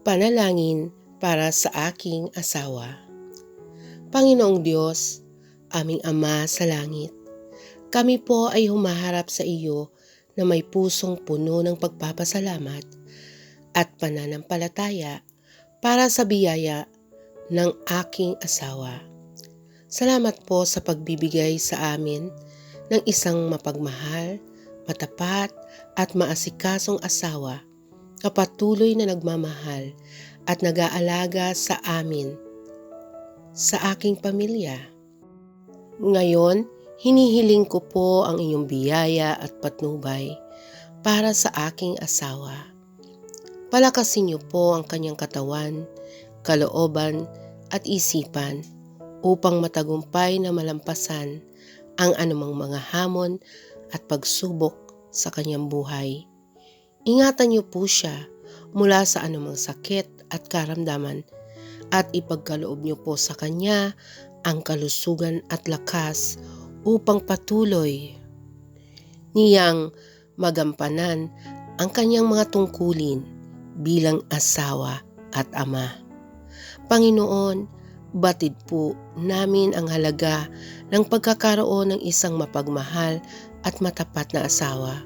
Panalangin para sa aking asawa. Panginoong Diyos, aming Ama sa langit, kami po ay humaharap sa iyo na may pusong puno ng pagpapasalamat at pananampalataya para sa biyaya ng aking asawa. Salamat po sa pagbibigay sa amin ng isang mapagmahal, matapat at maasikasong asawa kapatuloy na nagmamahal at nag-aalaga sa amin, sa aking pamilya. Ngayon, hinihiling ko po ang inyong biyaya at patnubay para sa aking asawa. Palakasin niyo po ang kanyang katawan, kalooban at isipan upang matagumpay na malampasan ang anumang mga hamon at pagsubok sa kanyang buhay. Ingatan niyo po siya mula sa anumang sakit at karamdaman at ipagkaloob niyo po sa kanya ang kalusugan at lakas upang patuloy niyang magampanan ang kanyang mga tungkulin bilang asawa at ama. Panginoon, batid po namin ang halaga ng pagkakaroon ng isang mapagmahal at matapat na asawa.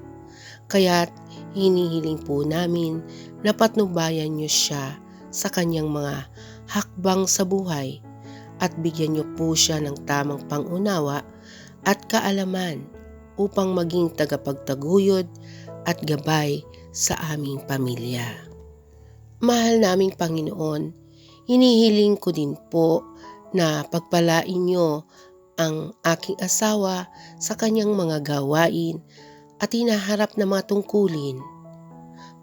Kaya't hinihiling po namin na patnubayan niyo siya sa kanyang mga hakbang sa buhay at bigyan niyo po siya ng tamang pangunawa at kaalaman upang maging tagapagtaguyod at gabay sa aming pamilya. Mahal naming Panginoon, hinihiling ko din po na pagpalain niyo ang aking asawa sa kanyang mga gawain at hinaharap na mga tungkulin.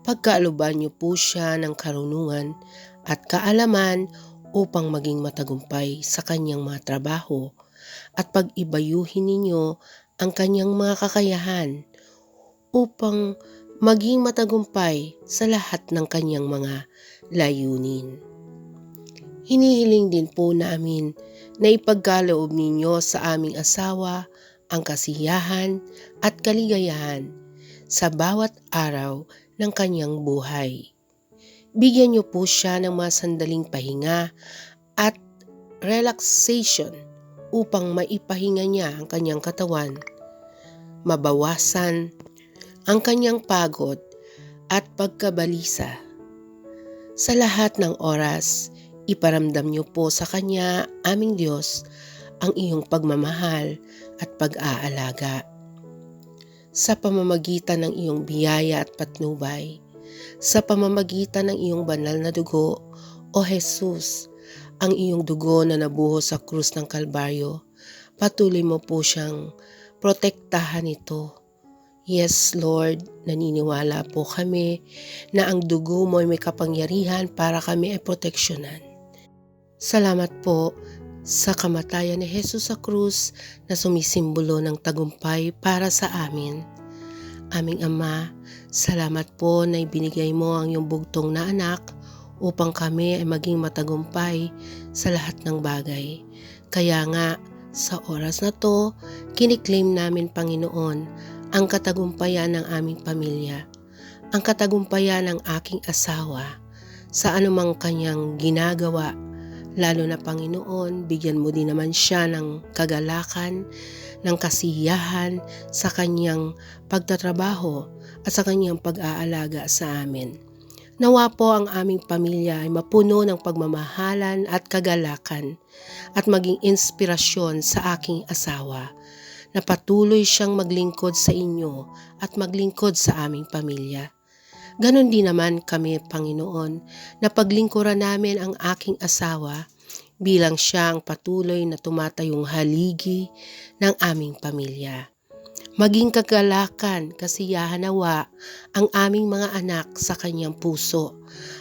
Pagkaaluban niyo po siya ng karunungan at kaalaman upang maging matagumpay sa kanyang mga trabaho at pag-ibayuhin ninyo ang kanyang mga kakayahan upang maging matagumpay sa lahat ng kanyang mga layunin. Hinihiling din po namin na ipagkaloob ninyo sa aming asawa ang kasiyahan at kaligayahan sa bawat araw ng kanyang buhay. Bigyan niyo po siya ng mga sandaling pahinga at relaxation upang maipahinga niya ang kanyang katawan, mabawasan ang kanyang pagod at pagkabalisa. Sa lahat ng oras, iparamdam niyo po sa kanya, aming Diyos, ang iyong pagmamahal at pag-aalaga. Sa pamamagitan ng iyong biyaya at patnubay, sa pamamagitan ng iyong banal na dugo, O Jesus, ang iyong dugo na nabuhos sa krus ng Kalbaryo, patuloy mo po siyang protektahan ito. Yes, Lord, naniniwala po kami na ang dugo mo ay may kapangyarihan para kami ay proteksyonan. Salamat po sa kamatayan ni Jesus sa krus na sumisimbolo ng tagumpay para sa amin. Aming Ama, salamat po na ibinigay mo ang iyong bugtong na anak upang kami ay maging matagumpay sa lahat ng bagay. Kaya nga, sa oras na to, kiniklaim namin Panginoon ang katagumpayan ng aming pamilya, ang katagumpayan ng aking asawa sa anumang kanyang ginagawa Lalo na Panginoon, bigyan mo din naman siya ng kagalakan, ng kasiyahan sa kanyang pagtatrabaho at sa kanyang pag-aalaga sa amin. Nawa po ang aming pamilya ay mapuno ng pagmamahalan at kagalakan at maging inspirasyon sa aking asawa na patuloy siyang maglingkod sa inyo at maglingkod sa aming pamilya. Ganon din naman kami, Panginoon, na paglingkuran namin ang aking asawa bilang siya ang patuloy na tumatayong haligi ng aming pamilya. Maging kagalakan, kasiyahan nawa ang aming mga anak sa kanyang puso.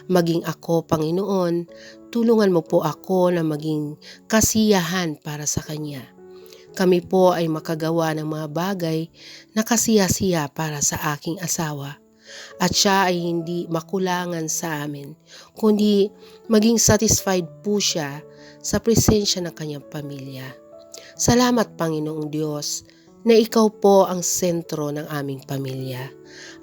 Maging ako, Panginoon, tulungan mo po ako na maging kasiyahan para sa kanya. Kami po ay makagawa ng mga bagay na kasiyasiya para sa aking asawa at siya ay hindi makulangan sa amin, kundi maging satisfied po siya sa presensya ng kanyang pamilya. Salamat Panginoong Diyos na ikaw po ang sentro ng aming pamilya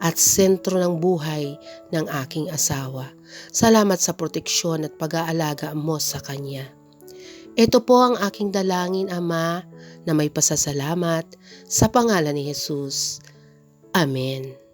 at sentro ng buhay ng aking asawa. Salamat sa proteksyon at pag-aalaga mo sa kanya. Ito po ang aking dalangin, Ama, na may pasasalamat sa pangalan ni Jesus. Amen.